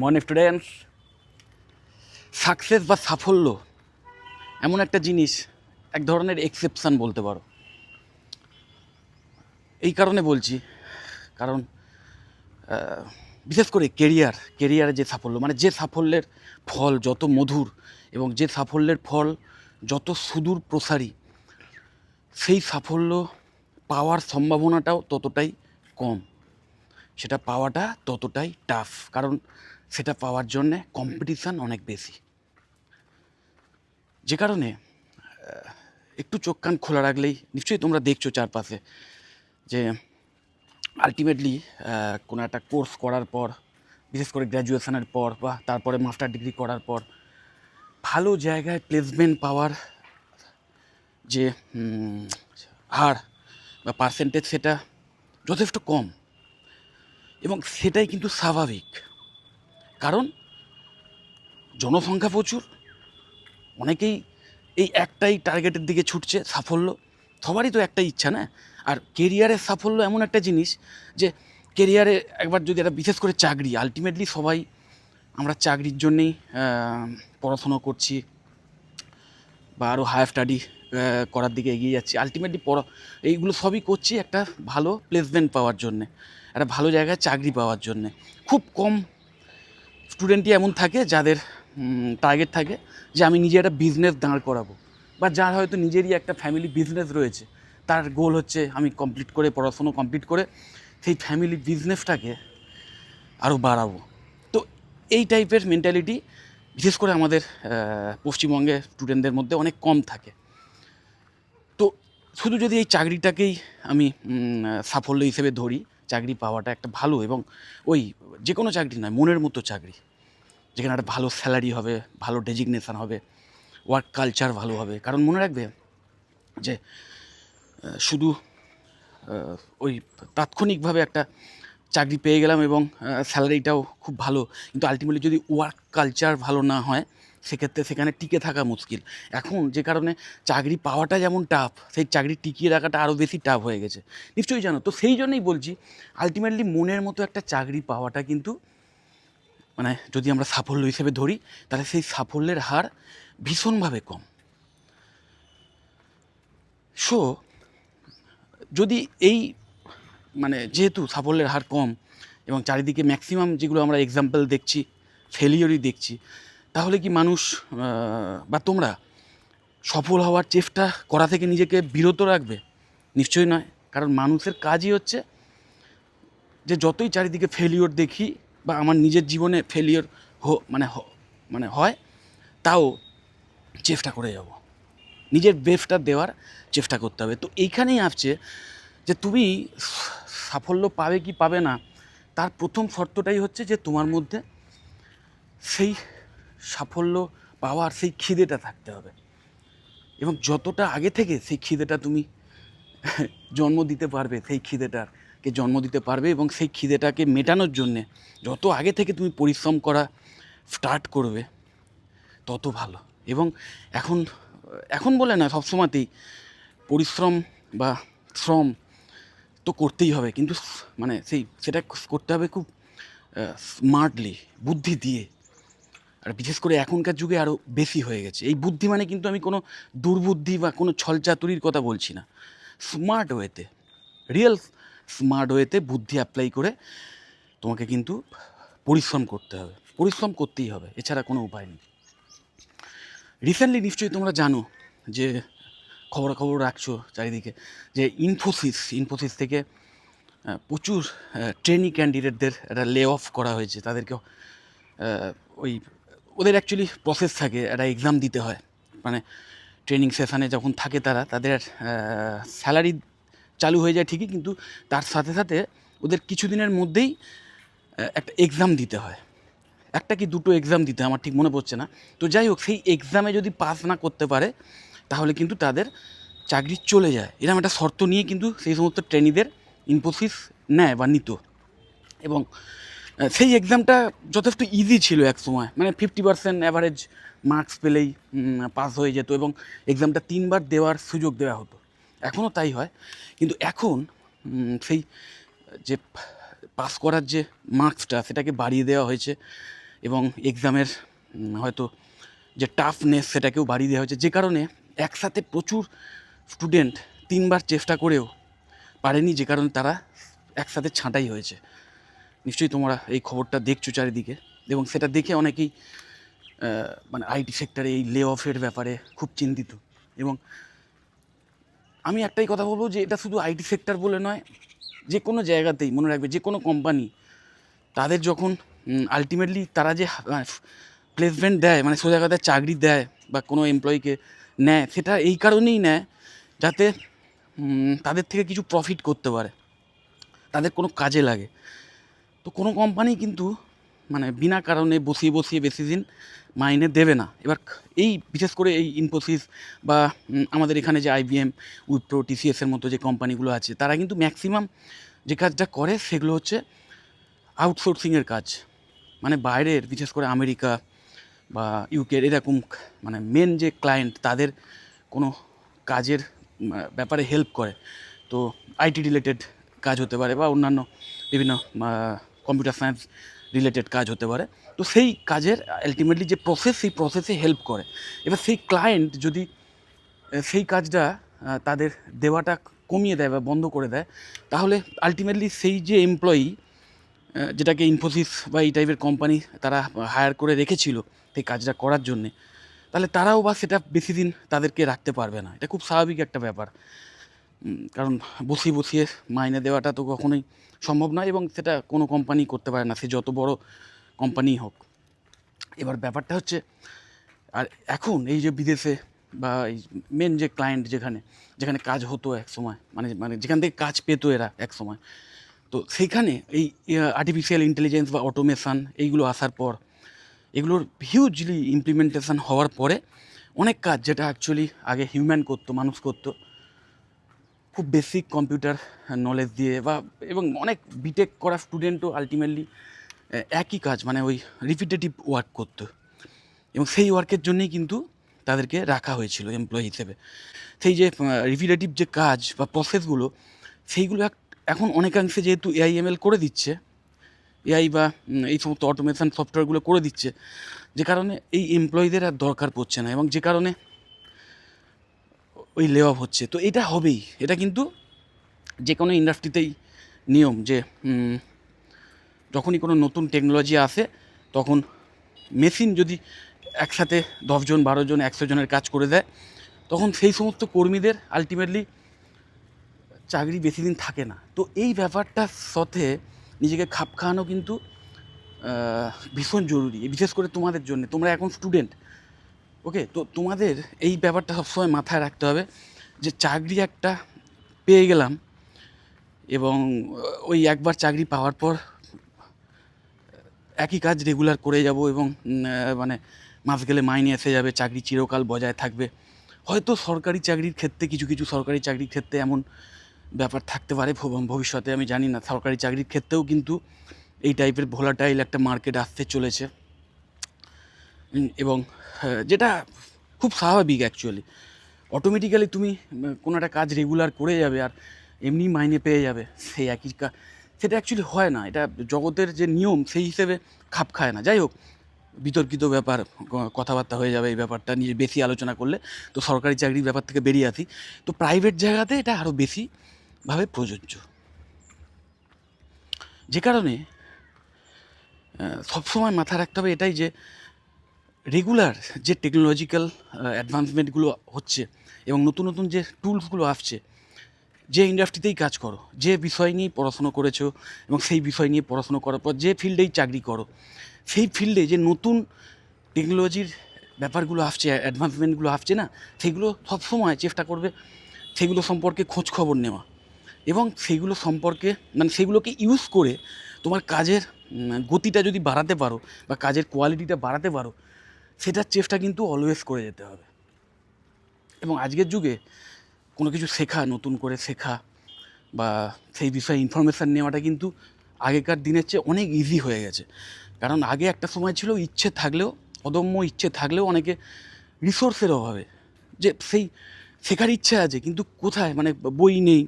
Morning students success বা সাফল্য এমন একটা জিনিস, এক ধরনের এক্সেপশান বলতে পারো। এই কারণে বলছি, কারণ বিশেষ করে কেরিয়ার কেরিয়ারে যে সাফল্য মানে যে সাফল্যের ফল যত মধুর এবং যে সাফল্যের ফল যত সুদূর প্রসারী, সেই সাফল্য পাওয়ার সম্ভাবনাটাও ততটাই কম। সেটা পাওয়াটা ততটাই টাফ কারণ সেটা পাওয়ার জন্যে কম্পিটিশান অনেক বেশি। যে কারণে একটু চোখ কান খোলা রাখলেই নিশ্চয়ই তোমরা দেখছ চারপাশে যে আলটিমেটলি কোনো একটা কোর্স করার পর, বিশেষ করে গ্র্যাজুয়েশনের পর বা তারপরে মাস্টার ডিগ্রি করার পর, ভালো জায়গায় প্লেসমেন্ট পাওয়ার যে হার বা পার্সেন্টেজ সেটা যথেষ্ট কম এবং সেটাই কিন্তু স্বাভাবিক। কারণ জনসংখ্যা প্রচুর, অনেকেই এই একটাই টার্গেটের দিকে ছুটছে, সাফল্য। সবারই তো একটাই ইচ্ছা, না? আর কেরিয়ারের সাফল্য এমন একটা জিনিস যে কেরিয়ারে একবার যদি একটা বিশেষ করে চাকরি আলটিমেটলি সবাই আমরা চাকরির জন্যেই পড়াশুনো করছি বা আরও হায়ার স্টাডি করার দিকে এগিয়ে যাচ্ছি। আলটিমেটলি পড়া, এইগুলো সবই করছি একটা ভালো প্লেসমেন্ট পাওয়ার জন্যে, একটা ভালো জায়গায় চাকরি পাওয়ার জন্যে। খুব কম স্টুডেন্টই এমন থাকে যাদের টার্গেট থাকে যে আমি নিজে একটা বিজনেস দাঁড় করাবো। বা যার হয়তো নিজেরই একটা ফ্যামিলি বিজনেস রয়েছে। তার গোল হচ্ছে আমি কমপ্লিট করে পড়াশুনো কমপ্লিট করে সেই ফ্যামিলি বিজনেসটাকে আরও বাড়াবো। তো এই টাইপের মেন্টালিটি বিশেষ করে আমাদের আহ, পশ্চিমবঙ্গের স্টুডেন্টদের মধ্যে অনেক কম থাকে। তো শুধু যদি এই চাকরিটাকেই আমি সাফল্য হিসেবে ধরি চাকরি পাওয়াটা একটা ভালো এবং ওই যে কোনো চাকরি নয়, মনের মতো চাকরি। যেখানে একটা ভালো স্যালারি হবে, ভালো ডেজিগনেশান হবে ওয়ার্ক কালচার ভালো হবে। কারণ মনে রাখবে যে শুধু ওই তাৎক্ষণিকভাবে একটা চাকরি পেয়ে গেলাম এবং স্যালারিটাও খুব ভালো। কিন্তু আলটিমেটলি যদি ওয়ার্ক কালচার ভালো না হয় সেক্ষেত্রে সেখানে টিকে থাকা মুশকিল। এখন যে কারণে চাকরি পাওয়াটা যেমন টাফ সেই চাকরি টিকিয়ে রাখাটা আরও বেশি টাফ হয়ে গেছে। নিশ্চয়ই জানো? তো সেই জন্যই বলছি আলটিমেটলি মনের মতো একটা চাকরি পাওয়াটা কিন্তু মানে যদি আমরা সাফল্য হিসেবে ধরি, তাহলে সেই সাফল্যের হার ভীষণভাবে কম। সো যদি এই মানে যেহেতু সাফল্যের হার কম এবং চারিদিকে ম্যাক্সিমাম যেগুলো আমরা এক্সাম্পল দেখছি ফেলিওরই দেখছি তাহলে কি মানুষ বা তোমরা সফল হওয়ার চেষ্টা করা থেকে নিজেকে বিরত রাখবে? নিশ্চয়ই নয়। কারণ মানুষের কাজই হচ্ছে যে যতই চারিদিকে ফেলিওর দেখি বা আমার নিজের জীবনে ফেলিওর হো মানে মানে হয়, তাও চেষ্টা করে যাব। নিজের বেস্টটা দেওয়ার চেষ্টা করতে হবে। তো এইখানেই আসছে যে তুমি সাফল্য পাবে কি পাবে না, তার প্রথম শর্তটাই হচ্ছে যে তোমার মধ্যে সেই সাফল্য পাওয়ার সেই খিদেটা থাকতে হবে। এবং যতটা আগে থেকে সেই খিদেটা তুমি জন্ম দিতে পারবে, সেই খিদেটাকে জন্ম দিতে পারবে এবং সেই খিদেটাকে মেটানোর জন্যে যত আগে থেকে তুমি পরিশ্রম করা স্টার্ট করবে, তত ভালো। এবং এখন এখন বলে না, সবসময়তেই পরিশ্রম বা শ্রম তো করতেই হবে। কিন্তু মানে সেই, সেটা করতে হবে খুব স্মার্টলি বুদ্ধি দিয়ে। আর বিশেষ করে এখনকার যুগে আরও বেশি হয়ে গেছে। এই বুদ্ধি মানে কিন্তু আমি কোনো দুর্বুদ্ধি বা কোনো ছলচাতুরির কথা বলছি না। স্মার্ট ওয়েতে রিয়েল স্মার্ট ওয়েতে বুদ্ধি অ্যাপ্লাই করে তোমাকে কিন্তু পরিশ্রম করতে হবে। পরিশ্রম করতেই হবে, এছাড়া কোনো উপায় নেই। রিসেন্টলি নিশ্চয়ই তোমরা জানো যে খবরাখবর রাখছো চারিদিকে যে ইনফোসিস ইনফোসিস থেকে প্রচুর ট্রেনি ক্যান্ডিডেটদের একটা লে অফ করা হয়েছে। তাদেরকে ওই ওদের অ্যাকচুয়ালি প্রসেস থাকে, একটা এক্সাম দিতে হয়। মানে ট্রেনিং সেশানে যখন থাকে তারা, তাদের স্যালারি চালু হয়ে যায় ঠিকই, কিন্তু তার সাথে সাথে ওদের কিছুদিনের মধ্যেই একটা এক্সাম দিতে হয়। একটা কি দুটো এক্সাম দিতে আমার ঠিক মনে পড়ছে না। তো যাই হোক, সেই এক্সামে যদি পাস না করতে পারে, তাহলে কিন্তু তাদের চাকরি চলে যায়। এরকম একটা শর্ত নিয়ে কিন্তু সেই সমস্ত ট্রেনিদের ইনফোসিস নেয় বা নিত। এবং সেই এক্সামটা যথেষ্ট ইজি ছিল এক সময়। মানে ফিফটি পার্সেন্ট অ্যাভারেজ মার্কস পেলেই পাস হয়ে যেত এবং এক্সামটা তিনবার দেওয়ার সুযোগ দেওয়া হতো। এখনও তাই হয়। কিন্তু এখন সেই যে পাস করার যে মার্কসটা সেটাকে বাড়িয়ে দেওয়া হয়েছে এবং এক্সামের হয়তো যে টাফনেস সেটাকেও বাড়িয়ে দেওয়া হয়েছে। যে কারণে একসাথে প্রচুর স্টুডেন্ট তিনবার চেষ্টা করেও পারেনি, যে কারণে তারা একসাথে ছাঁটাই হয়েছে। নিশ্চয়ই তোমরা এই খবরটা দেখছ চারিদিকে। এবং সেটা দেখে অনেকেই মানে আইটি সেক্টরে এই লে অফের ব্যাপারে খুব চিন্তিত। এবং আমি একটাই কথা বলব যে এটা শুধু আইটি সেক্টর বলে নয়, যে কোনো জায়গাতেই মনে রাখবে, যে কোনো কোম্পানি তাদের যখন আলটিমেটলি তারা যে প্লেসমেন্ট দেয় মানে সোজা কথায় চাকরি দেয় বা কোনো এমপ্লয়িকে নেয়, সেটা এই কারণেই নেয় যাতে তাদের থেকে কিছু প্রফিট করতে পারে। তাদের কোনো কাজে লাগে। তো কোনো কোম্পানি কিন্তু মানে বিনা কারণে বসিয়ে বসিয়ে বেশি দিন মাইনে দেবে না। এবার এই বিশেষ করে এই ইনফোসিস বা আমাদের এখানে যে আইবিএম উইপ্রো টিসিএসের মতো যে কোম্পানিগুলো আছে, তারা কিন্তু ম্যাক্সিমাম যে কাজটা করে সেগুলো হচ্ছে আউটসোর্সিংয়ের কাজ। মানে বাইরের, বিশেষ করে আমেরিকা বা ইউকের এরকম মানে মেন যে ক্লায়েন্ট তাদের কোনো কাজের ব্যাপারে হেল্প করে। তো আইটি রিলেটেড কাজ হতে পারে বা অন্যান্য বিভিন্ন কম্পিউটার সায়েন্স রিলেটেড কাজ হতে পারে। তো সেই কাজের আলটিমেটলি যে প্রসেস সেই প্রসেসে হেল্প করে। এবার সেই ক্লায়েন্ট যদি সেই কাজটা তাদের দেওয়াটা কমিয়ে দেয় বা বন্ধ করে দেয়, তাহলে আলটিমেটলি সেই যে এমপ্লয়ি যেটাকে ইনফোসিস বা এই টাইপের কোম্পানি তারা হায়ার করে রেখেছিল সেই কাজটা করার জন্যে, তাহলে তারাও বা সেটা বেশি দিন তাদেরকে রাখতে পারবে না। এটা খুব স্বাভাবিক একটা ব্যাপার। কারণ বসিয়ে বসিয়ে মাইনে দেওয়াটা তো কখনোই সম্ভব নয় এবং সেটা কোনো কোম্পানি করতে পারে না, সে যত বড় কোম্পানি হোক। এবার ব্যাপারটা হচ্ছে, আর এখন এই যে বিদেশে বা এই মেন যে ক্লায়েন্ট যেখানে যেখানে কাজ হতো এক সময় মানে মানে যেখান থেকে কাজ পেতো এরা এক সময়, তো সেখানে এই আর্টিফিশিয়াল ইন্টেলিজেন্স বা অটোমেশান এইগুলো আসার পর, এগুলোর হিউজলি ইমপ্লিমেন্টেশন হওয়ার পরে অনেক কাজ যেটা অ্যাকচুয়ালি আগে হিউম্যান করতো, মানুষ করতো খুব বেসিক কম্পিউটার নলেজ দিয়ে বা এবং অনেক বিটেক করা স্টুডেন্টও আলটিমেটলি একই কাজ মানে ওই রিপিটেটিভ ওয়ার্ক করতো। এবং সেই ওয়ার্কের জন্যই কিন্তু তাদেরকে রাখা হয়েছিল এমপ্লয়ি হিসেবে। সেই যে রিপিটেটিভ যে কাজ বা প্রসেসগুলো সেইগুলো এখন অনেকাংশে যেহেতু এআইএমএল করে দিচ্ছে এআই বা এই সমস্ত অটোমেশন সফটওয়্যারগুলো করে দিচ্ছে, যে কারণে এই এমপ্লয়ীদের আর দরকার পড়ছে না। এবং যে কারণে ওই লে অফ হচ্ছে। তো এটা হবেই। এটা কিন্তু যে কোনো ইন্ডাস্ট্রিতেই নিয়ম যে যখনই কোনো নতুন টেকনোলজি আসে, তখন মেশিন যদি একসাথে দশজন বারো জন একশো জনের কাজ করে দেয়, তখন সেই সমস্ত কর্মীদের আলটিমেটলি চাকরি বেশি দিন থাকে না। তো এই ব্যাপারটার সাথে নিজেকে খাপ খাওয়ানো কিন্তু ভীষণ জরুরি। বিশেষ করে তোমাদের জন্য। তোমরা এখন স্টুডেন্ট ওকে, তো তোমাদের এই ব্যাপারটা সবসময় মাথায় রাখতে হবে যে চাকরি একটা পেয়ে গেলাম এবং ওই একবার চাকরি পাওয়ার পর একই কাজ রেগুলার করে যাব এবং মানে মাস গেলে মাইনে এসে যাবে, চাকরি চিরকাল বজায় থাকবে। হয়তো সরকারি চাকরির ক্ষেত্রে, কিছু কিছু সরকারি চাকরির ক্ষেত্রে এমন ব্যাপার থাকতে পারে ভব- ভবিষ্যতে, আমি জানি না। সরকারি চাকরির ক্ষেত্রেও কিন্তু এই টাইপের ভোলাটাইল একটা মার্কেট আসতে চলেছে। এবং যেটা খুব স্বাভাবিক অ্যাকচুয়ালি অটোমেটিক্যালি তুমি কোনো একটা কাজ রেগুলার করে যাবে আর এমনি মাইনে পেয়ে যাবে, সেই একই কাজ সেটা অ্যাকচুয়ালি হয় না। এটা জগতের যে নিয়ম, সেই হিসেবে খাপ খায় না। যাই হোক, বিতর্কিত ব্যাপার কথাবার্তা হয়ে যাবে এই ব্যাপারটা নিয়ে বেশি আলোচনা করলে। তো সরকারি চাকরির ব্যাপার থেকে বেরিয়ে আসি। তো প্রাইভেট জায়গাতে এটা আরও বেশিভাবে প্রযোজ্য। যে কারণে সবসময় মাথায় রাখতে হবে এটাই যে রেগুলার যে টেকনোলজিক্যাল অ্যাডভান্সমেন্টগুলো হচ্ছে এবং নতুন নতুন যে টুলসগুলো আসছে, যে ইন্ডাস্ট্রিতেই কাজ করো, যে বিষয় নিয়ে পড়াশুনো করেছ এবং সেই বিষয় নিয়ে পড়াশুনো করার পর যে ফিল্ডেই চাকরি করো, সেই ফিল্ডে যে নতুন টেকনোলজির ব্যাপারগুলো আসছে অ্যাডভান্সমেন্টগুলো আসছে না, সেগুলো সবসময় চেষ্টা করবে সেগুলো সম্পর্কে খোঁজ খবর নেওয়া এবং সেগুলো সম্পর্কে মানে সেগুলোকে ইউজ করে তোমার কাজের গতিটা যদি বাড়াতে পারো বা কাজের কোয়ালিটিটা বাড়াতে পারো সেটার চেষ্টা কিন্তু অলওয়েজ করে যেতে হবে। এবং আজকের যুগে কোনো কিছু শেখা, নতুন করে শেখা বা সেই বিষয়ে ইনফরমেশান নেওয়াটা কিন্তু আগেকার দিনের চেয়ে অনেক ইজি হয়ে গেছে। কারণ আগে একটা সময় ছিল ইচ্ছে থাকলেও, অদম্য ইচ্ছে থাকলেও অনেকে রিসোর্সের অভাবে যে সেই শেখার ইচ্ছে আছে, কিন্তু কোথায়? মানে বই নেই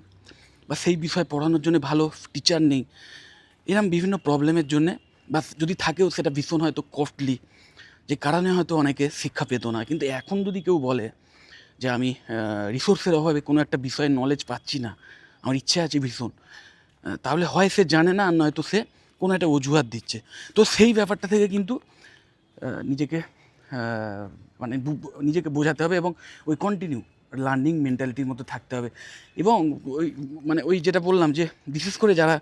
বা সেই বিষয়ে পড়ানোর জন্য ভালো টিচার নেই। এরম বিভিন্ন প্রবলেমের জন্যে বা যদি থাকেও সেটা ভীষণ হয়তো কস্টলি যে কারণে হয়তো অনেকে শিক্ষা পেত না। কিন্তু এখন যদি কেউ বলে যে আমি রিসোর্সের অভাবে কোনো একটা বিষয়ের নলেজ পাচ্ছি না, আমার ইচ্ছে আছে ভীষণ তাহলে হয় সে জানে না, আর নয়তো সে কোনো একটা অজুহাত দিচ্ছে। তো সেই ব্যাপারটা থেকে কিন্তু নিজেকে মানে নিজেকে বোঝাতে হবে এবং ওই কন্টিনিউ লার্নিং মেন্টালিটির মধ্যে থাকতে হবে। এবং ওই মানে ওই যেটা বললাম যে, বিশেষ করে যারা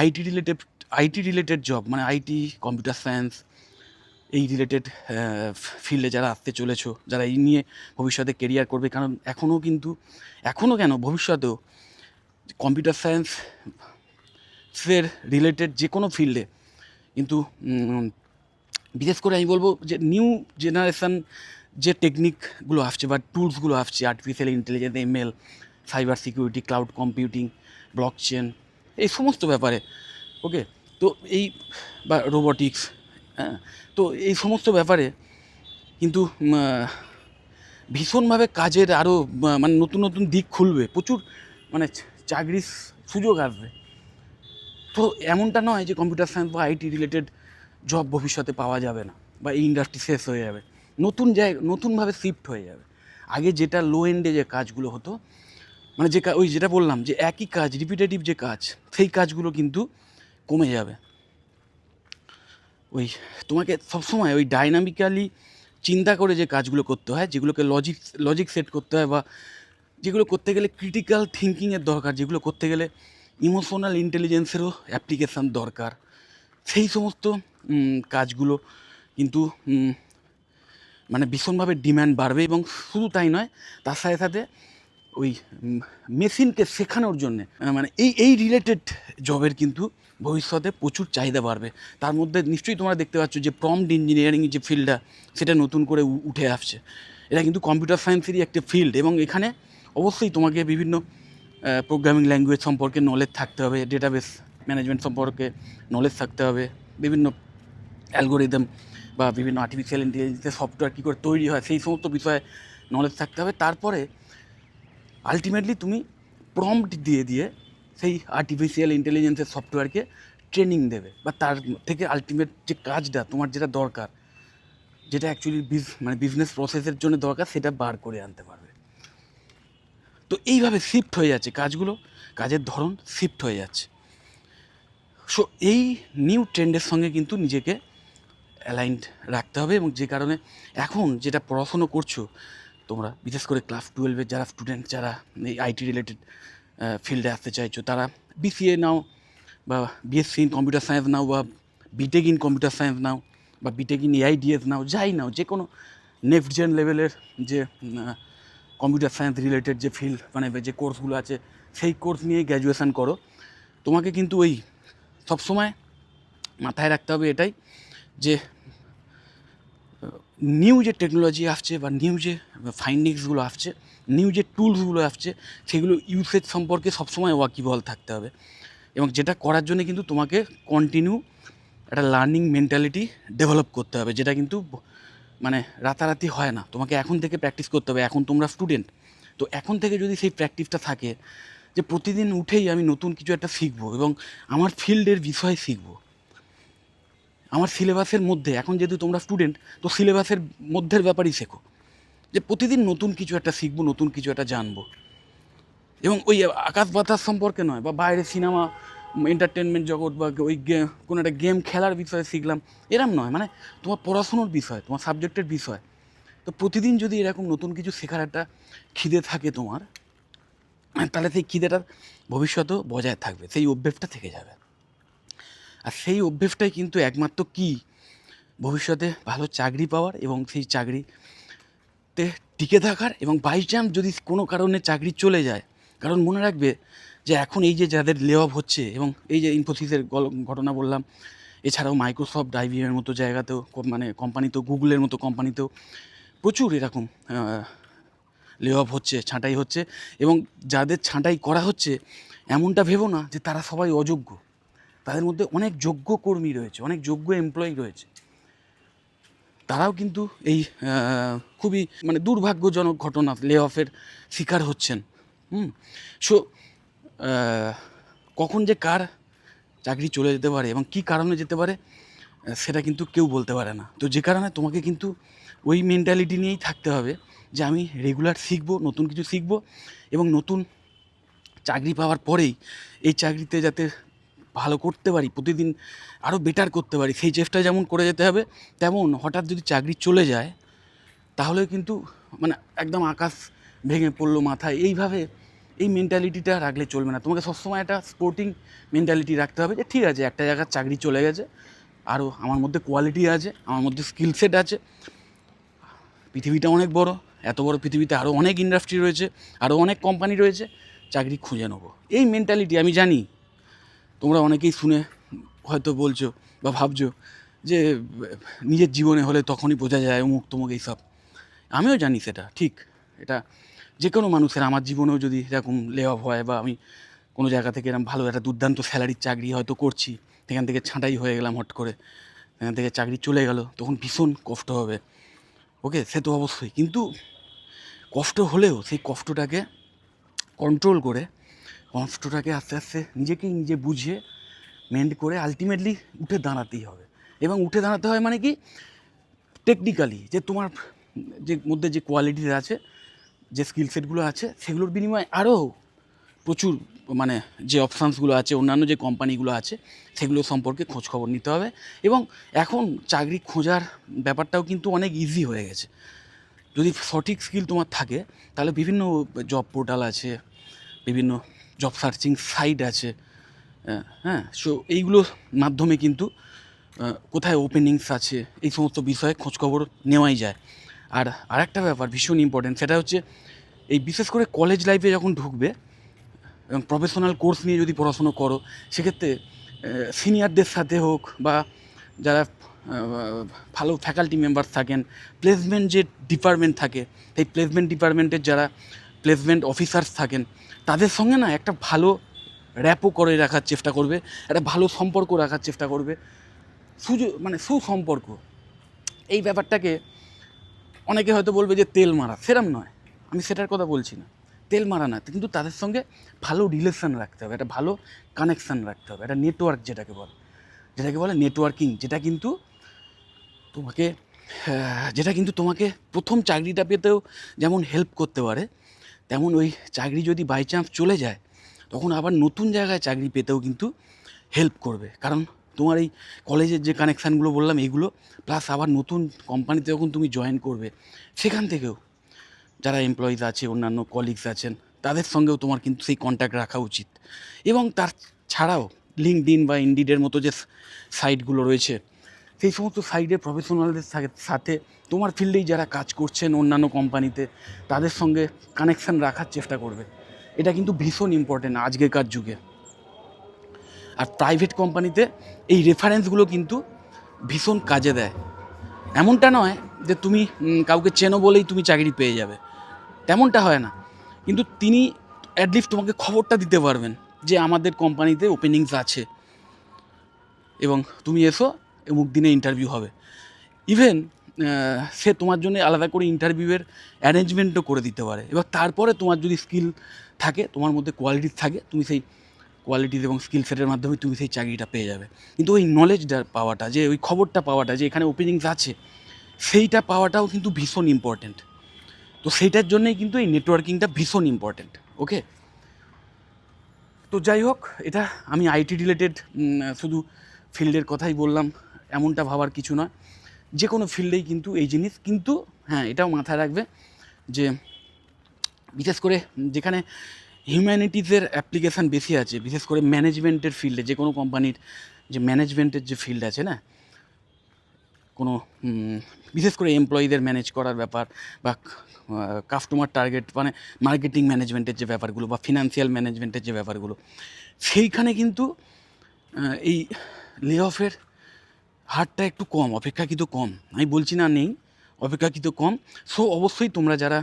IT related IT related job মানে আইটি কম্পিউটার সায়েন্স এই রিলেটেড ফিল্ডে যারা আসতে চলেছো, যারা এই নিয়ে ভবিষ্যতে কেরিয়ার করবে, কারণ এখনও কিন্তু এখনও কেন, ভবিষ্যতেও কম্পিউটার সায়েন্স এর রিলেটেড যে কোনো ফিল্ডে কিন্তু বিশেষ করে আমি বলব যে নিউ জেনারেশান যে টেকনিকগুলো আসছে বা টুলসগুলো আসছে artificial intelligence ML cyber security cloud computing blockchain এই সমস্ত ব্যাপারে ওকে তো এই, বা রোবোটিক্স হ্যাঁ? তো এই সমস্ত ব্যাপারে কিন্তু ভীষণভাবে কাজের আরও মানে নতুন নতুন দিক খুলবে। প্রচুর মানে চাকরির সুযোগ আসবে। তো এমনটা নয় যে কম্পিউটার সায়েন্স বা আইটি রিলেটেড জব ভবিষ্যতে পাওয়া যাবে না বা এই ইন্ডাস্ট্রি শেষ হয়ে যাবে। নতুন জায়গা নতুনভাবে শিফট হয়ে যাবে। আগে যেটা লো এন্ডে যে কাজগুলো হতো মানে যে ওই যেটা বললাম যে একই কাজ রিপিটেটিভ যে কাজ, সেই কাজগুলো কিন্তু কমে যাবে। ওই তোমাকে সবসময় ওই ডাইনামিক্যালি চিন্তা করে যে কাজগুলো করতে হয়, যেগুলোকে লজিক লজিক সেট করতে হয় বা যেগুলো করতে গেলে ক্রিটিক্যাল থিঙ্কিংয়ের দরকার, যেগুলো করতে গেলে ইমোশনাল ইন্টেলিজেন্সেরও অ্যাপ্লিকেশান দরকার। সেই সমস্ত কাজগুলো কিন্তু মানে ভীষণভাবে ডিম্যান্ড বাড়বে এবং শুধু তাই নয়, তার সাথে সাথে ওই মেশিনকে শেখানোর জন্যে মানে এই এই রিলেটেড জবের কিন্তু ভবিষ্যতে প্রচুর চাহিদা বাড়বে। তার মধ্যে নিশ্চয়ই তোমরা দেখতে পাচ্ছ যে প্রম্পট ইঞ্জিনিয়ারিং যে ফিল্ডটা, সেটা নতুন করে উঠে আসছে। এটা কিন্তু কম্পিউটার সায়েন্সেরই একটা ফিল্ড এবং এখানে অবশ্যই তোমাকে বিভিন্ন প্রোগ্রামিং ল্যাঙ্গুয়েজ সম্পর্কে নলেজ থাকতে হবে ডেটাবেস ম্যানেজমেন্ট সম্পর্কে নলেজ থাকতে হবে, বিভিন্ন অ্যালগোরিদম বা বিভিন্ন আর্টিফিশিয়াল ইন্টেলিজেন্সের সফটওয়্যার কী করে তৈরি হয়, সেই সমস্ত বিষয়ে নলেজ থাকতে হবে। তারপরে আলটিমেটলি তুমি প্রম্পট দিয়ে দিয়ে সেই আর্টিফিশিয়াল ইন্টেলিজেন্সের সফটওয়্যারকে ট্রেনিং দেবে বা তার থেকে আলটিমেট যে কাজটা, তোমার যেটা দরকার, যেটা অ্যাকচুয়ালি মানে বিজনেস প্রসেসের জন্য দরকার, সেটা বার করে আনতে পারবে। তো এইভাবে শিফট হয়ে যাচ্ছে কাজগুলো, কাজের ধরন শিফট হয়ে যাচ্ছে। সো এই নিউ ট্রেন্ডের সঙ্গে কিন্তু নিজেকে অ্যালাইন্ড রাখতে হবে এবং যে কারণে এখন যেটা পড়াশুনো করছ, তোমরা বিশেষ করে ক্লাস টুয়েলভের যারা স্টুডেন্ট যারা এই আইটি রিলেটেড ফিল্ডে আসতে চাইছো, তারা বিসিএ নাও বা বিএসসি ইন কম্পিউটার সায়েন্স নাও বা বিটেক ইন কম্পিউটার সায়েন্স নাও বা বিটেক ইন এআইডিএস নাও, যাই নাও, যে কোনো নেক্সট জেন লেভেলের যে কম্পিউটার সায়েন্স রিলেটেড যে ফিল্ড মানে যে কোর্সগুলো আছে, সেই কোর্স নিয়ে গ্র্যাজুয়েশন করো। তোমাকে কিন্তু ওই সবসময় মাথায় রাখতে হবে এটাই যে নিউ যে টেকনোলজি আসছে বা নিউ যে ফাইন্ডিংসগুলো আসছে নিউ যে টুলসগুলো আসছে, সেগুলো ইউসেজ সম্পর্কে সবসময় ওয়াকিবল থাকতে হবে। এবং যেটা করার জন্য কিন্তু তোমাকে কন্টিনিউ একটা লার্নিং মেন্টালিটি ডেভেলপ করতে হবে, যেটা কিন্তু মানে রাতারাতি হয় না। তোমাকে এখন থেকে প্র্যাকটিস করতে হবে, এখন তোমরা স্টুডেন্ট তো এখন থেকে যদি সেই প্র্যাকটিসটা থাকে, যে প্রতিদিন উঠেই আমি নতুন কিছু একটা শিখব এবং আমার ফিল্ডের বিষয় শিখব। আমার সিলেবাসের মধ্যে, এখন যেহেতু তোমরা স্টুডেন্ট তো সিলেবাসের মধ্যের ব্যাপারই শেখো। যে প্রতিদিন নতুন কিছু একটা শিখব, নতুন কিছু একটা জানব। এবং ওই আকাশ বাতাস সম্পর্কে নয়, বা বাইরে সিনেমা এন্টারটেনমেন্ট জগৎ, বা ওই গে- কোনো একটা গেম খেলার বিষয়ে শিখলাম, এরম নয়। মানে তোমার পড়াশুনোর বিষয়, তোমার সাবজেক্টের বিষয়। তো প্রতিদিন যদি এরকম নতুন কিছু শেখার একটা খিদে থাকে তোমার তাহলে সেই খিদেটা ভবিষ্যতেও বজায় থাকবে, সেই অভ্যেসটা থেকে যাবে। আর সেই অভ্যেসটাই কিন্তু একমাত্র কি? ভবিষ্যতে ভালো চাকরি পাওয়ার এবং সেই চাকরিতে টিকে থাকার এবং বাই চান্স যদি কোনো কারণে চাকরি চলে যায়, কারণ মনে রাখবে যে এখন এই যে যাদের লে অফ হচ্ছে এবং এই যে ইনফোসিসের ঘটনা বললাম, এছাড়াও মাইক্রোসফট আইবিএমের মতো জায়গাতেও মানে কোম্পানিতেও গুগলের মতো কোম্পানিতেও প্রচুর এরকম লে অফ হচ্ছে, ছাঁটাই হচ্ছে এবং যাদের ছাঁটাই করা হচ্ছে, এমনটা ভেবো না যে তারা সবাই অযোগ্য। তাদের মধ্যে অনেক যোগ্য কর্মী রয়েছে, অনেক যোগ্য এমপ্লয়ি রয়েছে। তারাও কিন্তু এই খুবই মানে দুর্ভাগ্যজনক ঘটনা লে অফের শিকার হচ্ছেন। হুম? সো কখন যে কার চাকরি চলে যেতে পারে এবং কী কারণে যেতে পারে সেটা কিন্তু কেউ বলতে পারে না। তো যে কারণে তোমাকে কিন্তু ওই মেন্টালিটি নিয়েই থাকতে হবে যে আমি রেগুলার শিখব, নতুন কিছু শিখব এবং নতুন চাকরি পাওয়ার পরেই এই চাকরিতে যাতে ভালো করতে পারি, প্রতিদিন আরও বেটার করতে পারি। সেই চেষ্টা যেমন করে যেতে হবে, তেমন হঠাৎ যদি চাকরি চলে যায়, তাহলে কিন্তু মানে একদম আকাশ ভেঙে পড়ল মাথায়। এইভাবে এই মেন্টালিটিটা রাখলে চলবে না। তোমাকে সবসময় একটা স্পোর্টিং মেন্টালিটি রাখতে হবে যে, ঠিক আছে, একটা জায়গার চাকরি চলে গেছে আরও আমার মধ্যে কোয়ালিটি আছে, আমার মধ্যে স্কিল সেট আছে। পৃথিবীটা অনেক বড়, এত বড় পৃথিবীতে আরও অনেক ইন্ডাস্ট্রি রয়েছে আরও অনেক কোম্পানি রয়েছে, চাকরি খুঁজে নেব। এই মেন্টালিটি আমি জানি তোমরা অনেকেই শুনে হয়তো বলছো বা ভাবছ যে, নিজের জীবনে হলে তখনই বোঝা যায় অমুক তমুক এইসব। আমিও জানি সেটা, ঠিক। এটা যে কোনো মানুষের, আমার জীবনেও যদি এরকম লে অফ হয় বা আমি কোনো জায়গা থেকে এরকম ভালো একটা দুর্দান্ত স্যালারির চাকরি হয়তো করছি, সেখান থেকে ছাঁটাই হয়ে গেলাম হট করে, সেখান থেকে চাকরি চলে গেল, তখন ভীষণ কষ্ট হবে। ওকে, সে তো অবশ্যই। কিন্তু কষ্ট হলেও সেই কষ্টটাকে কন্ট্রোল করে কষ্টটাকে আস্তে আস্তে নিজেকেই নিজে বুঝে মেন্ট করে আলটিমেটলি উঠে দাঁড়াতেই হবে। এবং উঠে দাঁড়াতে হয় মানে কি? টেকনিক্যালি যে তোমার যে মধ্যে যে কোয়ালিটি আছে, যে স্কিল সেটগুলো আছে, সেগুলোর বিনিময়ে আরও প্রচুর মানে যে অপশানসগুলো আছে, অন্যান্য যে কোম্পানিগুলো আছে, সেগুলো সম্পর্কে খোঁজ খবর নিতে হবে। এবং এখন চাকরি খোঁজার ব্যাপারটাও কিন্তু অনেক ইজি হয়ে গেছে। যদি সঠিক স্কিল তোমার থাকে, তাহলে বিভিন্ন জব পোর্টাল আছে, বিভিন্ন জব সার্চিং সাইট আছে। হ্যাঁ সো এইগুলোর মাধ্যমে কিন্তু কোথায় ওপেনিংস আছে, এই সমস্ত বিষয়ে খোঁজখবর নেওয়াই যায়। আর আরেকটা ব্যাপার ভীষণ ইম্পর্টেন্ট সেটা হচ্ছে এই বিশেষ করে কলেজ লাইফে যখন ঢুকবে, এবং প্রফেশনাল কোর্স নিয়ে যদি পড়াশুনো করো, সেক্ষেত্রে সিনিয়রদের সাথে হোক বা যারা ভালো ফ্যাকাল্টি মেম্বার থাকেন প্লেসমেন্ট যে ডিপার্টমেন্ট থাকে, সেই প্লেসমেন্ট ডিপার্টমেন্টের যারা প্লেসমেন্ট অফিসার্স থাকেন তাদের সঙ্গে না একটা ভালো র্যাপও করে রাখার চেষ্টা করবে, একটা ভালো সম্পর্ক রাখার চেষ্টা করবে, সুযোগ মানে সুসম্পর্ক। এই ব্যাপারটাকে অনেকে হয়তো বলবে যে তেল মারা, সেরম নয়। আমি সেটার কথা বলছি না। তেল মারা না, কিন্তু তাদের সঙ্গে ভালো রিলেশন রাখতে হবে, একটা ভালো কানেকশান রাখতে হবে, একটা নেটওয়ার্ক যেটাকে বলে। যেটাকে বলে নেটওয়ার্কিং যেটা কিন্তু তোমাকে যেটা কিন্তু তোমাকে প্রথম চাকরিটা পেতেও যেমন হেল্প করতে পারে তেমন ওই চাকরি যদি বাই চান্স চলে যায়, তখন আবার নতুন জায়গায় চাকরি পেতেও কিন্তু হেল্প করবে। কারণ তোমার এই কলেজের যে কানেকশানগুলো বললাম এইগুলো প্লাস আবার নতুন কোম্পানিতে যখন তুমি জয়েন করবে, সেখান থেকেও যারা এমপ্লয়িজ আছে, অন্যান্য কলিগস আছেন, তাদের সঙ্গেও তোমার কিন্তু সেই কন্ট্যাক্ট রাখা উচিত। এবং তার ছাড়াও লিঙ্কডিন বা ইন্ডিডের মতো যে সাইটগুলো রয়েছে সেই সমস্ত সাইডে প্রফেশনালদের সাথে তোমার ফিল্ডেই যারা কাজ করছেন অন্যান্য কোম্পানিতে তাদের সঙ্গে কানেকশান রাখার চেষ্টা করবে। এটা কিন্তু ভীষণ ইম্পর্টেন্ট আজকেকার যুগে। আর প্রাইভেট কোম্পানিতে এই রেফারেন্সগুলো কিন্তু ভীষণ কাজে দেয়। এমনটা নয় যে তুমি কাউকে চেনো বলেই তুমি চাকরি পেয়ে যাবে। তেমনটা হয় না। কিন্তু তিনি অ্যাটলিস্ট তোমাকে খবরটা দিতে পারবেন যে আমাদের কোম্পানিতে ওপেনিংস আছে। এবং তুমি এসো অমুক দিনে ইন্টারভিউ হবে। ইভেন সে তোমার জন্য আলাদা করে ইন্টারভিউয়ের অ্যারেঞ্জমেন্টও করে দিতে পারে। এবার তারপরে তোমার যদি স্কিল থাকে, তোমার মধ্যে কোয়ালিটি থাকে, তুমি সেই কোয়ালিটিস এবং স্কিল সেটের মাধ্যমে তুমি সেই চাকরিটা পেয়ে যাবে। কিন্তু ওই নলেজটা পাওয়াটা, যে ওই খবরটা পাওয়াটা, যে এখানে ওপেনিংস আছে, সেইটা পাওয়াটাও কিন্তু ভীষণ ইম্পর্ট্যান্ট তো সেইটার জন্যই কিন্তু এই নেটওয়ার্কিংটা ভীষণ ইম্পর্ট্যান্ট ওকে তো যাই হোক, এটা আমি আইটি রিলেটেড শুধু ফিল্ডের কথাই বললাম। এমনটা ভাবার কিছু নয়। যে কোনো ফিল্ডেই কিন্তু এই জিনিস, কিন্তু হ্যাঁ এটাও মাথায় রাখবে যে বিশেষ করে যেখানে হিউম্যানিটিজের অ্যাপ্লিকেশান বেশি আছে, বিশেষ করে ম্যানেজমেন্টের ফিল্ডে যে কোনো কোম্পানির যে ম্যানেজমেন্টের যে ফিল্ড আছে না, কোনো বিশেষ করে এমপ্লয়ীদের ম্যানেজ করার ব্যাপার বা কাস্টমার টার্গেট মানে মার্কেটিং ম্যানেজমেন্টের যে ব্যাপারগুলো বা ফিনান্সিয়াল ম্যানেজমেন্টের যে ব্যাপারগুলো, সেইখানে কিন্তু এই লে অফের হারটা একটু কম অপেক্ষাকৃত কম। আমি বলছি না নেই অপেক্ষাকৃত কম। সো অবশ্যই তোমরা যারা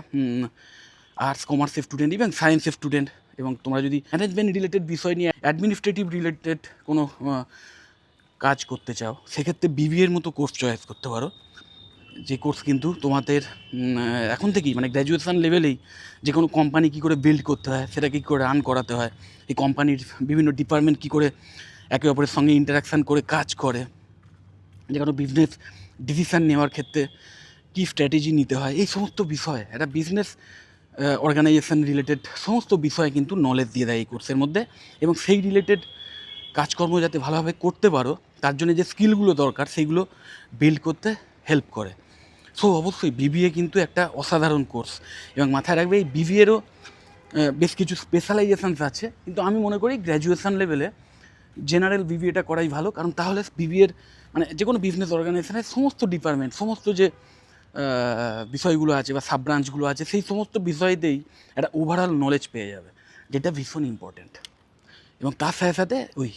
আর্টস কমার্সের স্টুডেন্ট ইভেন সায়েন্সের স্টুডেন্ট এবং তোমরা যদি ম্যানেজমেন্ট রিলেটেড বিষয় নিয়ে অ্যাডমিনিস্ট্রেটিভ রিলেটেড কোনো কাজ করতে চাও, সেক্ষেত্রে বিবিএর মতো কোর্স চয়েস করতে পারো। যে কোর্স কিন্তু তোমাদের এখন থেকেই মানে গ্র্যাজুয়েশন লেভেলেই যে কোনো কোম্পানি কী করে বিল্ড করতে হয়, সেটা কী করে রান করাতে হয়, এই কোম্পানির বিভিন্ন ডিপার্টমেন্ট কী করে একে অপরের সঙ্গে ইন্টারাকশান করে, কাজ করে যে কোনো বিজনেস ডিসিশান নেওয়ার ক্ষেত্রে কী স্ট্র্যাটেজি নিতে হয়, এই সমস্ত বিষয়, একটা বিজনেস অর্গানাইজেশন রিলেটেড সমস্ত বিষয় কিন্তু নলেজ দিয়ে দেয় এই কোর্সের মধ্যে এবং সেই রিলেটেড কাজকর্ম যাতে ভালোভাবে করতে পারো, তার জন্য যে স্কিলগুলো দরকার সেইগুলো বিল্ড করতে হেল্প করে। সো অবশ্যই বিবিএ কিন্তু একটা অসাধারণ কোর্স এবং মাথায় রাখবে, এই বিবিএরও বেশ কিছু স্পেশালাইজেশানস আছে, কিন্তু আমি মনে করি গ্র্যাজুয়েশন লেভেলে জেনারেল বিবিএটা করাই ভালো, কারণ তাহলে বিবিএর মানে যে কোনো বিজনেস অর্গানাইজেশনের সমস্ত ডিপার্টমেন্ট সমস্ত যে বিষয়গুলো আছে বা সাব ব্রাঞ্চগুলো আছে, সেই সমস্ত বিষয়তেই একটা ওভারঅল নলেজ পেয়ে যাবে, যেটা ভীষণ ইম্পর্ট্যান্ট এবং তার সাথে সাথে ওই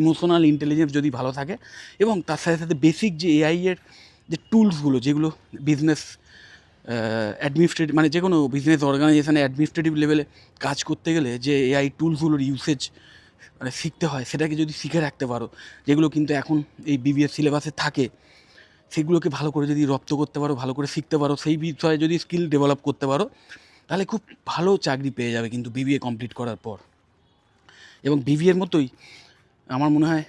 ইমোশনাল ইন্টেলিজেন্স যদি ভালো থাকে, এবং তার সাথে সাথে বেসিক যে এআই এর যে টুলসগুলো যেগুলো বিজনেস অ্যাডমিনিস্ট্রেটিভ মানে যে কোনো বিজনেস অর্গানাইজেশানে অ্যাডমিনিস্ট্রেটিভ লেভেলে কাজ করতে গেলে যে এআই টুলসগুলোর ইউসেজ মানে শিখতে হয়, সেটাকে যদি শিখে রাখতে পারো, যেগুলো কিন্তু এখন এই বিবিএস সিলেবাসে থাকে, সেগুলোকে ভালো করে যদি রপ্ত করতে পারো, ভালো করে শিখতে পারো, সেই বিষয়ে যদি স্কিল ডেভেলপ করতে পারো, তাহলে খুব ভালো চাকরি পেয়ে যাবে কিন্তু বিবিএ কমপ্লিট করার পর। এবং বিবিএর মতোই আমার মনে হয়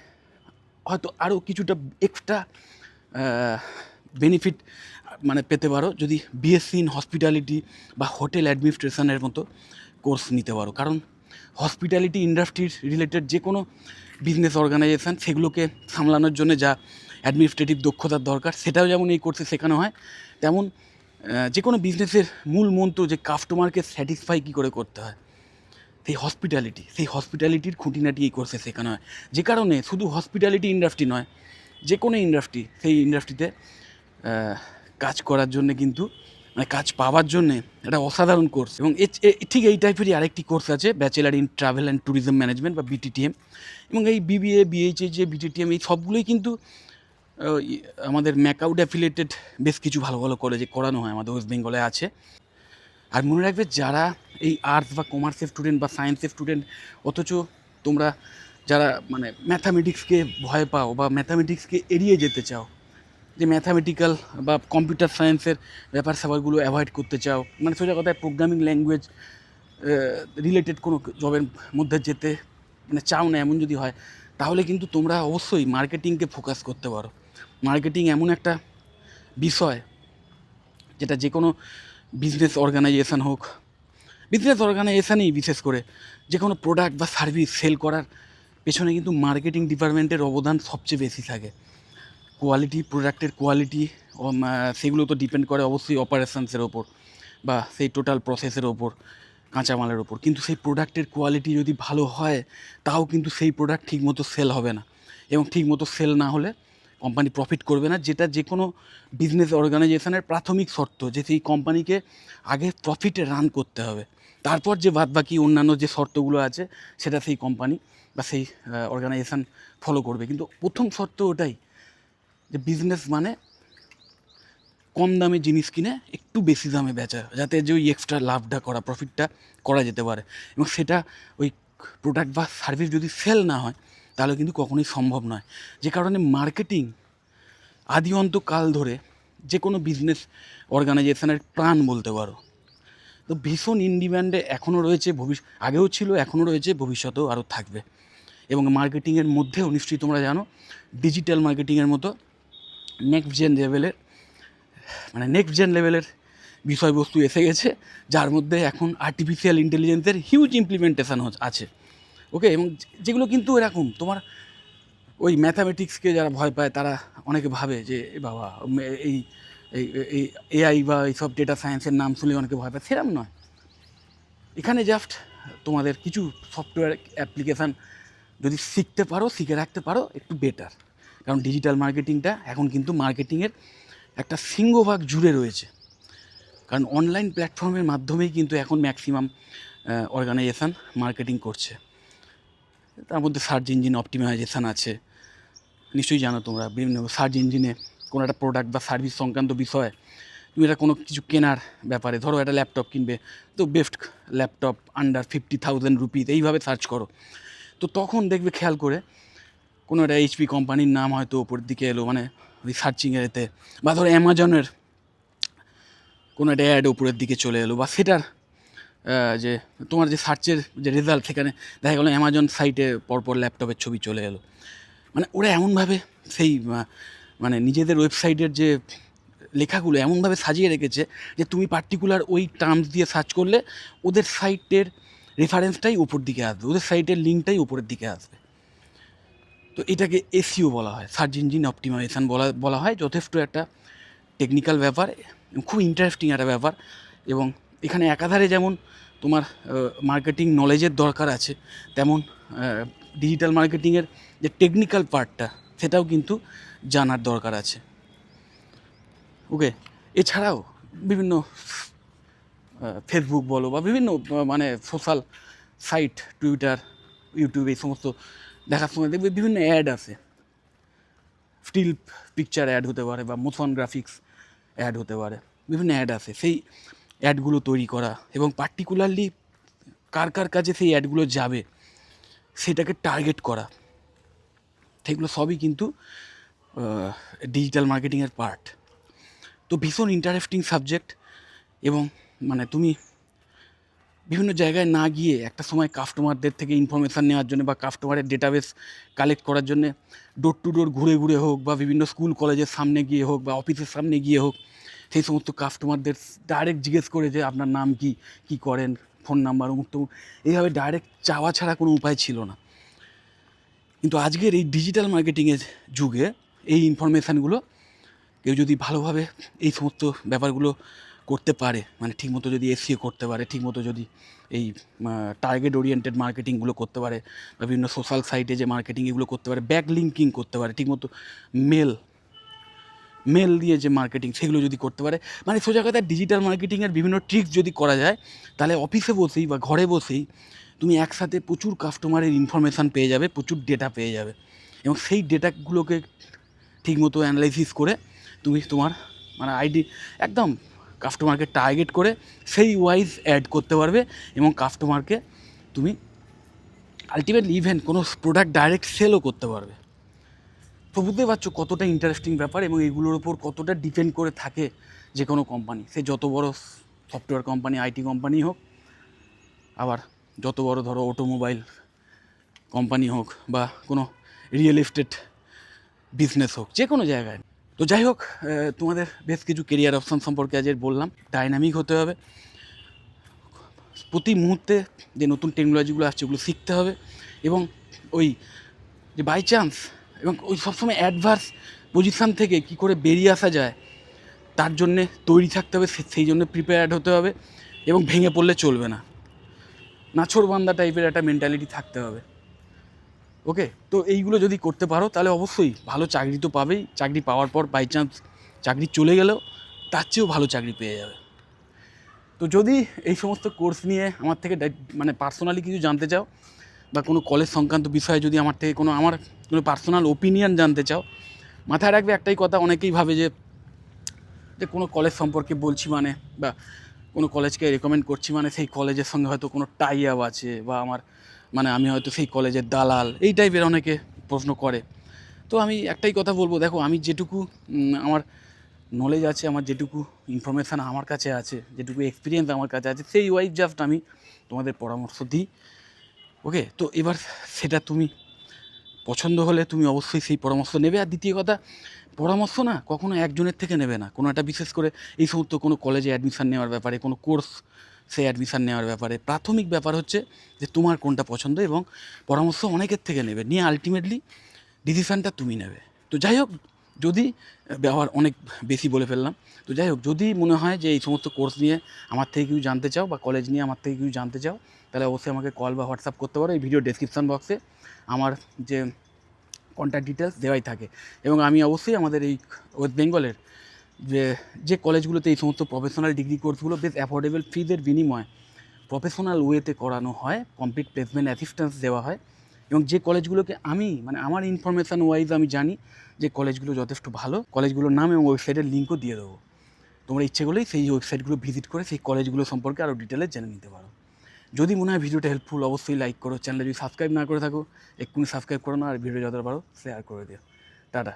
হয়তো আরও কিছুটা এক্সট্রা বেনিফিট মানে পেতে পারো, যদি বিএসসি ইন হসপিটালিটি বা হোটেল অ্যাডমিনিস্ট্রেশনের মতো কোর্স নিতে পারো। কারণ হসপিটালিটি ইন্ডাস্ট্রির রিলেটেড যে কোনো বিজনেস অর্গানাইজেশন সেগুলোকে সামলানোর জন্য যা অ্যাডমিনিস্ট্রেটিভ দক্ষতার দরকার, সেটাও যেমন এই কোর্সে শেখানো হয়, তেমন যে কোনো বিজনেসের মূল মন্ত্র যে কাস্টমারকে স্যাটিসফাই কী করে করতে হয়, সেই হসপিটালিটি সেই হসপিটালিটির খুঁটিনাটি এই কোর্সে শেখানো হয়। যে কারণে শুধু হসপিটালিটি ইন্ডাস্ট্রি নয়, যে কোনো ইন্ডাস্ট্রি সেই ইন্ডাস্ট্রিতে কাজ করার জন্য কিন্তু মানে কাজ পাওয়ার জন্যে একটা অসাধারণ কোর্স এবং ঠিক এই টাইপেরই আরেকটি কোর্স আছে bachelor in travel and tourism management বা বিটিটিএম এবং এই বিবিএ বিএইচএ যে বিটিটিএম এই সবগুলোই কিন্তু আমাদের ম্যাকআউট অ্যাফিলেটেড বেশ কিছু ভালো ভালো কলেজে করানো হয়, আমাদের ওয়েস্ট বেঙ্গলে আছে। আর মনে রাখবে যারা এই আর্টস বা কমার্সের স্টুডেন্ট বা সায়েন্সের স্টুডেন্ট অথচ তোমরা যারা মানে ম্যাথামেটিক্সকে ভয় পাও বা ম্যাথামেটিক্সকে এড়িয়ে যেতে চাও যে ম্যাথামেটিক্যাল বা কম্পিউটার সায়েন্সের ব্যাপার স্যাপারগুলো অ্যাভয়েড করতে চাও। মানে সোজা কথায় প্রোগ্রামিং ল্যাঙ্গুয়েজ রিলেটেড কোনো জবের মধ্যে যেতে মানে চাও না, এমন যদি হয়, তাহলে কিন্তু তোমরা অবশ্যই মার্কেটিংকে ফোকাস করতে পারো। মার্কেটিং এমন একটা বিষয় যেটা যে কোনো বিজনেস অর্গানাইজেশান হোক বিজনেস অর্গানাইজেশনেই বিশেষ করে যে কোনো প্রোডাক্ট বা সার্ভিস সেল করার পেছনে কিন্তু মার্কেটিং ডিপার্টমেন্টের অবদান সবচেয়ে বেশি থাকে। কোয়ালিটি প্রোডাক্টের কোয়ালিটি সেগুলো তো ডিপেন্ড করে অবশ্যই অপারেশনসের ওপর বা সেই টোটাল প্রসেসের ওপর, কাঁচামালের ওপর। কিন্তু সেই প্রোডাক্টের কোয়ালিটি যদি ভালো হয়, তাও কিন্তু সেই প্রোডাক্ট ঠিকমতো সেল হবে না। এবং ঠিকমতো সেল না হলে কোম্পানি প্রফিট করবে না, যেটা যে কোনো বিজনেস অর্গানাইজেশনের প্রাথমিক শর্ত যে সেই কোম্পানিকে আগে প্রফিটে রান করতে হবে। তারপর যে বাদ বাকি অন্যান্য যে শর্তগুলো আছে, সেটা সেই কোম্পানি বা সেই অর্গানাইজেশন ফলো করবে। কিন্তু প্রথম শর্ত ওটাই যে বিজনেস মানে কম দামে জিনিস কিনে একটু বেশি দামে বেচা, যাতে যে ওই এক্সট্রা লাভটা করা প্রফিটটা করা যেতে পারে। এবং সেটা ওই প্রোডাক্ট বা সার্ভিস যদি সেল না হয়, তাহলে কিন্তু কখনোই সম্ভব নয়। যে কারণে মার্কেটিং আদি অন্ত কাল ধরে যে কোনো বিজনেস অর্গানাইজেশনের প্রাণ বলতে পারো। তো ভীষণ ইন ডিম্যান্ডে এখনও রয়েছে ভবিষ্যৎ আগেও ছিল এখনও রয়েছে, ভবিষ্যতেও আরও থাকবে। এবং মার্কেটিংয়ের মধ্যেও নিশ্চয়ই তোমরা জানো ডিজিটাল মার্কেটিংয়ের মতো নেক্সট জেন লেভেলের মানে নেক্সট জেন লেভেলের বিষয়বস্তু এসে গেছে, যার মধ্যে এখন আর্টিফিশিয়াল ইন্টেলিজেন্সের হিউজ ইমপ্লিমেন্টেশন আছে। ওকে এবং যেগুলো কিন্তু এরকম, তোমার ওই ম্যাথামেটিক্সকে যারা ভয় পায়, তারা অনেকে ভাবে যে বাবা এই এই এআই বা এইসব ডেটা সায়েন্সের নাম শুনে অনেকে ভয় পায়, সেরম নয়। এখানে জাস্ট তোমাদের কিছু সফটওয়্যার অ্যাপ্লিকেশান যদি শিখতে পারো, শিখে রাখতে পারো, একটু বেটার কারণ ডিজিটাল মার্কেটিংটা এখন কিন্তু মার্কেটিংয়ের একটা সিংহভাগ জুড়ে রয়েছে। কারণ অনলাইন প্ল্যাটফর্মের মাধ্যমেই কিন্তু এখন ম্যাক্সিমাম অর্গানাইজেশান মার্কেটিং করছে। তার মধ্যে সার্চ ইঞ্জিন অপটিমাইজেশান আছে। নিশ্চয়ই জানো তোমরা, বিভিন্ন সার্চ ইঞ্জিনে কোনো একটা প্রোডাক্ট বা সার্ভিস সংক্রান্ত বিষয়, তুমি এটা কোনো কিছু কেনার ব্যাপারে, ধরো একটা ল্যাপটপ কিনবে, তো best laptop under fifty thousand rupees এইভাবে সার্চ করো। তো তখন দেখবে খেয়াল করে কোনো একটা এইচপি কোম্পানির নাম হয়তো ওপরের দিকে এলো মানে সার্চিংয়ের এতে। বা ধরো অ্যামাজনের কোনো একটা অ্যাড উপরের দিকে চলে এলো, বা সেটার যে তোমার যে সার্চের যে রেজাল্ট সেখানে দেখা গেলো অ্যামাজন সাইটে পরপর ল্যাপটপের ছবি চলে এলো। মানে ওরা এমনভাবে সেই মানে নিজেদের ওয়েবসাইটের যে লেখাগুলো এমনভাবে সাজিয়ে রেখেছে যে তুমি পার্টিকুলার ওই টার্মস দিয়ে সার্চ করলে ওদের সাইটের রেফারেন্সটাই উপর দিকে আসবে, ওদের সাইটের লিঙ্কটাই উপরের দিকে আসবে। তো এটাকে এসিও বলা হয়, সার্চ ইঞ্জিন অপটিমাইজেশান বলা বলা হয়। যথেষ্ট একটা টেকনিক্যাল ব্যাপার, খুব ইন্টারেস্টিং একটা ব্যাপার এবং এখানে একাধারে যেমন তোমার মার্কেটিং নলেজের দরকার আছে, তেমন ডিজিটাল মার্কেটিংয়ের যে টেকনিক্যাল পার্টটা, সেটাও কিন্তু জানার দরকার আছে। ওকে? এছাড়াও বিভিন্ন ফেসবুক বলো বা বিভিন্ন মানে সোশ্যাল সাইট টুইটার ইউটিউব এই সমস্ত দেখার সময় দেখবে বিভিন্ন অ্যাড আছে। স্টিল পিকচার অ্যাড হতে পারে বা মোশন গ্রাফিক্স অ্যাড হতে পারে। বিভিন্ন অ্যাড আছে। সেই অ্যাডগুলো তৈরি করা এবং পার্টিকুলারলি কার কার কাছে সেই অ্যাডগুলো যাবে, সেটাকে টার্গেট করা। সেগুলো সবই কিন্তু ডিজিটাল মার্কেটিংয়ের পার্ট তো ভীষণ ইন্টারেস্টিং সাবজেক্ট এবং মানে তুমি বিভিন্ন জায়গায় না গিয়ে একটা সময় কাস্টমারদের থেকে ইনফরমেশান নেওয়ার জন্য বা কাস্টমারের ডেটাবেস কালেক্ট করার জন্য ডোর টু ডোর ঘুরে ঘুরে হোক বা বিভিন্ন স্কুল কলেজের সামনে গিয়ে হোক বা অফিসের সামনে গিয়ে হোক, সেই সমস্ত কাস্টমারদের ডাইরেক্ট জিজ্ঞেস করে যে আপনার নাম কি কি করেন ফোন নাম্বার অমুক তমুক, এইভাবে ডাইরেক্ট চাওয়া ছাড়া কোনো উপায় ছিল না। কিন্তু আজকের এই ডিজিটাল মার্কেটিংয়ের যুগে এই ইনফরমেশানগুলো কেউ যদি ভালোভাবে এই সমস্ত ব্যাপারগুলো করতে পারে মানে ঠিকমতো যদি এসিও করতে পারে, ঠিকমতো যদি এই টার্গেট ওরিয়েন্টেড মার্কেটিংগুলো করতে পারে, বা বিভিন্ন সোশ্যাল সাইটে যে মার্কেটিং এগুলো করতে পারে ব্যাক লিঙ্কিং করতে পারে, ঠিকমতো মেল মেল দিয়ে যে মার্কেটিং সেগুলো যদি করতে পারে মানে সোজা কথা ডিজিটাল মার্কেটিংয়ের বিভিন্ন ট্রিক্স যদি করা যায়, তাহলে অফিসে বসেই বা ঘরে বসেই তুমি একসাথে প্রচুর কাস্টমারের ইনফরমেশান পেয়ে যাবে, প্রচুর ডেটা পেয়ে যাবে। এবং সেই ডেটাগুলোকে ঠিকমতো অ্যানালাইসিস করে তুমি তোমার মানে আইডি একদম কাস্টমারকে টার্গেট করে সেই ওয়াইজ অ্যাড করতে পারবে এবং কাস্টমারকে তুমি আলটিমেটলি ইভেন কোনো প্রোডাক্ট ডাইরেক্ট সেলও করতে পারবে। তো বুঝতে পারছ কতটা ইন্টারেস্টিং ব্যাপার এবং এগুলোর ওপর কতটা ডিপেন্ড করে থাকে যে কোনো কোম্পানি সে যত বড় সফটওয়্যার কোম্পানি আইটি কোম্পানি হোক, আবার যত বড় ধরো অটোমোবাইল কোম্পানি হোক বা কোনো রিয়েল এস্টেট বিজনেস হোক যে কোনো জায়গায়। তো যাই হোক তোমাদের বেশ কিছু কেরিয়ার অপশন সম্পর্কে আজ বললাম। ডাইনামিক হতে হবে। প্রতি মুহূর্তে যে নতুন টেকনোলজিগুলো আসছে, ওগুলো শিখতে হবে এবং ওই যে বাই চান্স এবং ওই সবসময় অ্যাডভার্স পজিশান থেকে কি করে বেরিয়ে আসা যায়, তার জন্যে তৈরি থাকতে হবে সেই জন্য প্রিপেয়ার্ড হতে হবে এবং ভেঙে পড়লে চলবে না। নাছোড়বান্দা টাইপের একটা মেন্টালিটি থাকতে হবে। ওকে? তো এইগুলো যদি করতে পারো, তাহলে অবশ্যই ভালো চাকরি তো পাবেই। চাকরি পাওয়ার পর বাই চান্স চাকরি চলে গেলেও তার চেয়েও ভালো চাকরি পেয়ে যাবে। তো যদি এই সমস্ত কোর্স নিয়ে আমার থেকে মানে পার্সোনালি কিছু জানতে চাও বা কোনো কলেজ সংক্রান্ত বিষয়ে যদি আমার থেকে কোনো, আমার কোনো পার্সোনাল ওপিনিয়ন জানতে চাও, মাথায় রাখবে একটাই কথা, অনেকেই ভাবে যে যে কোনো কলেজ সম্পর্কে বলছি মানে বা কোনো কলেজকে রেকমেন্ড করছি মানে সেই কলেজের সঙ্গে হয়তো কোনো টাই আপ আছে বা আমার মানে আমি হয়তো সেই কলেজের দালাল, এই টাইপের অনেকে প্রশ্ন করে। তো আমি একটাই কথা বলব, দেখো আমি যেটুকু আমার নলেজ আছে, আমার যেটুকু ইনফরমেশান আমার কাছে আছে, যেটুকু এক্সপিরিয়েন্স আমার কাছে আছে, সেই ওয়াইজ জাস্ট আমি তোমাদের পরামর্শ দিই ওকে তো এবার সেটা তুমি পছন্দ হলে তুমি অবশ্যই সেই পরামর্শ নেবে। আর দ্বিতীয় কথা, পরামর্শ না কখনো একজনের থেকে নেবে না। কোনো একটা বিশেষ করে এই সমস্ত কোনো কলেজে অ্যাডমিশান নেওয়ার ব্যাপারে, কোনো কোর্স সে অ্যাডমিশান নেওয়ার ব্যাপারে। প্রাথমিক ব্যাপার হচ্ছে যে তোমার কোনটা পছন্দ এবং পরামর্শ অনেকের থেকে নেবে। নিয়ে আলটিমেটলি ডিসিশানটা তুমি নেবে। তো যাই হোক, যদি, ব্যবহার অনেক বেশি বলে ফেললাম। তো যাই হোক, যদি মনে হয় যে এই সমস্ত কোর্স নিয়ে আমার থেকে কিছু জানতে চাও বা কলেজ নিয়ে আমার থেকে কিছু জানতে চাও, তাহলে অবশ্যই আমাকে কল বা হোয়াটসঅ্যাপ করতে পারো। এই ভিডিও ডেসক্রিপশান বক্সে আমার যে কন্ট্যাক্ট ডিটেলস দেওয়াই থাকে। এবং আমি অবশ্যই আমাদের এই ওয়েস্ট বেঙ্গলের যে যে কলেজগুলোতে এই সমস্ত প্রফেশনাল ডিগ্রি কোর্সগুলো বেশ অ্যাফোর্ডেবল ফিজের বিনিময়ে প্রফেশনাল ওয়েতে করানো হয় কমপ্লিট প্লেসমেন্ট অ্যাসিস্ট্যান্স দেওয়া হয় এবং যে কলেজগুলোকে আমি মানে আমার ইনফরমেশান ওয়াইজ আমি জানি যে কলেজগুলো যথেষ্ট ভালো, কলেজগুলোর নাম এবং ওয়েবসাইটের লিঙ্কও দিয়ে দেবো। তোমরা ইচ্ছে করলেই সেই ওয়েবসাইটগুলো ভিজিট করে সেই কলেজগুলো সম্পর্কে আরও ডিটেলে জেনে নিতে পারো। যদি মনে হয় ভিডিওটা হেল্পফুল অবশ্যই লাইক করো চ্যানেলে যদি সাবস্ক্রাইব না করে থাকো, এক্ষুনি সাবস্ক্রাইব করো না আর ভিডিও যতটা পারো শেয়ার করে দিও। টাটা।